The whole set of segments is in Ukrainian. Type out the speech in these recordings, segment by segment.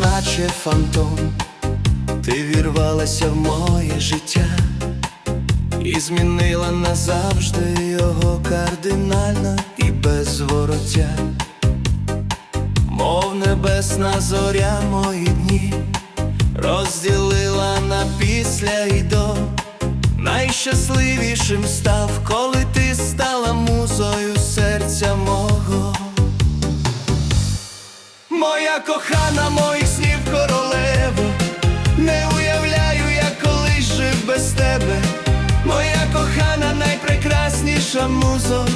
наче фантом, ти вірвалася в моє життя і змінила назавжди його кардинально і без вороття, мов небесна зоря мої дні, розділила на після і до. Найщасливішим став, коли ти стала музою кохана, моїх снів королева, не уявляю, як колись жив без тебе. Моя кохана, найпрекрасніша музо,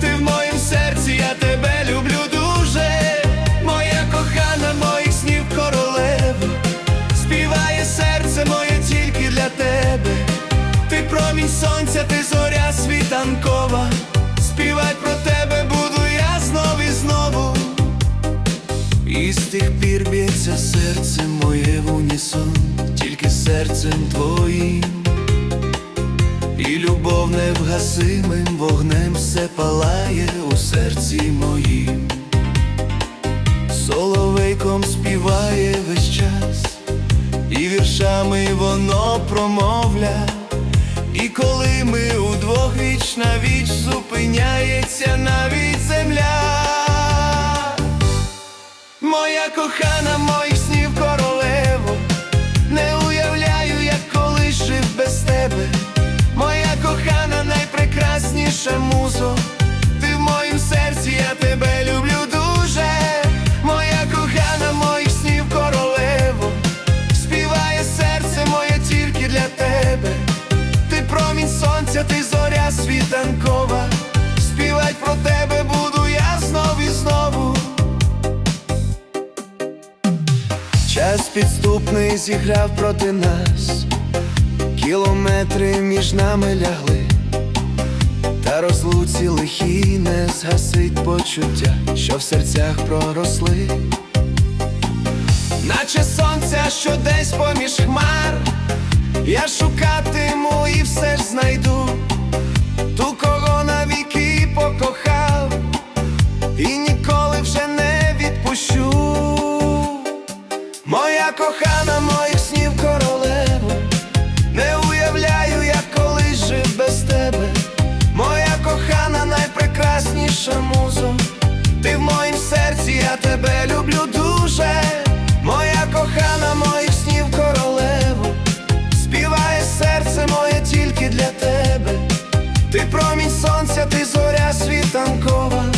ти в моїм серці, я тебе люблю дуже. Моя кохана, моїх снів королева, співає серце моє тільки для тебе. Ти промінь сонця, ти зоря світанкова. І з тих пір б'ється серце моє в унісон, тільки серцем твоїм, і любов невгасимим вогнем все палає у серці моїм, соловейком співає весь час, і віршами воно промовля. І коли ми удвох віч на віч зупиняється навіть кохана, моїх снів королево, не уявляю, як колись жив без тебе. Моя кохана, найпрекрасніша музо, ти в моїм серці, я тебе люблю дуже. Моя кохана, моїх снів королево, співає серце моє тільки для тебе. Ти промінь сонця, ти зоря світанкова. Співать про тебе буду підступний зіграв проти нас, кілометри між нами лягли, та розлуці лихі не згасить почуття, що в серцях проросли, наче сонця, що десь поміж хмар, я шукатиму і все ж знайду, кохана, моїх снів королева, не уявляю, як колись жив без тебе. Моя кохана, найпрекрасніша музо, ти в моїм серці, я тебе люблю дуже. Моя кохана, моїх снів королева, співає серце моє тільки для тебе. Ти промінь сонця, ти зоря світанкова.